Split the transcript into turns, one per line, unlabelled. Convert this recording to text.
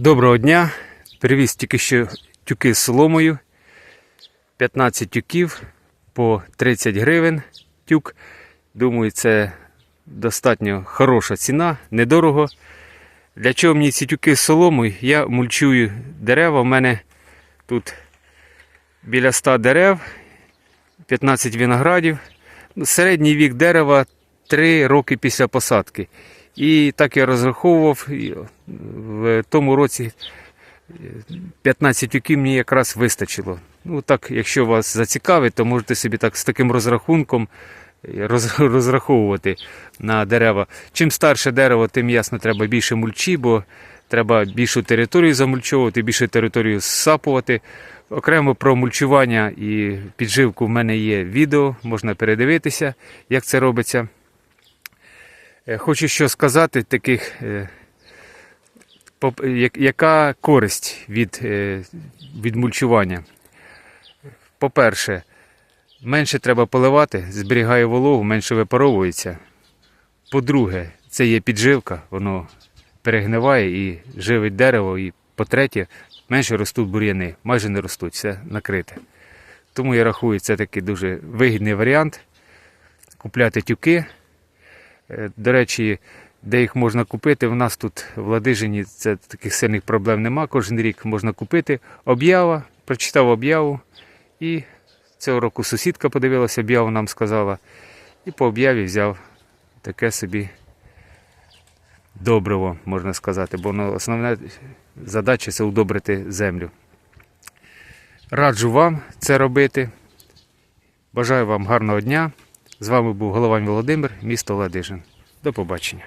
Доброго дня. Привіз тільки що тюки з соломою. 15 тюків по 30 гривень тюк. Думаю, це достатньо хороша ціна, недорого. Для чого мені ці тюки з соломою? Я мульчую дерева. У мене тут біля 100 дерев, 15 виноградів. Середній вік дерева 3 роки після посадки. І так я розраховував в тому році 15 тюків мені якраз вистачило. Ну так, якщо вас зацікавить, то можете собі так з таким розрахунком роз, розраховувати на дерева. Чим старше дерево, тим ясно треба більше мульчі, бо треба більшу територію замульчовувати, більшу територію зсапувати. Окремо про мульчування і підживку в мене є відео, можна передивитися, як це робиться. Е, Хочу що сказати таких, е, яка користь від, е, від мульчування. По-перше, менше треба поливати, зберігає вологу, менше випаровується. По-друге, це є підживка, воно перегниває і живить дерево. І по-третє, менше ростуть бур'яни, майже не ростуть, все накрите. Тому я рахую, це такий дуже вигідний варіант. Купляти тюки. Е, До речі, де їх можна купити, в нас тут в Ладижині це таких сильних проблем нема. Кожен рік можна купити. Об'ява, прочитав об'яву. І цього року сусідка подивилася, об'яву нам сказала. І по об'яві взяв таке собі добриво, можна сказати, бо ну, основна задача це удобрити землю. Раджу вам це робити. Бажаю вам гарного дня. З вами був Головань Володимир, місто Ладижин. До побачення.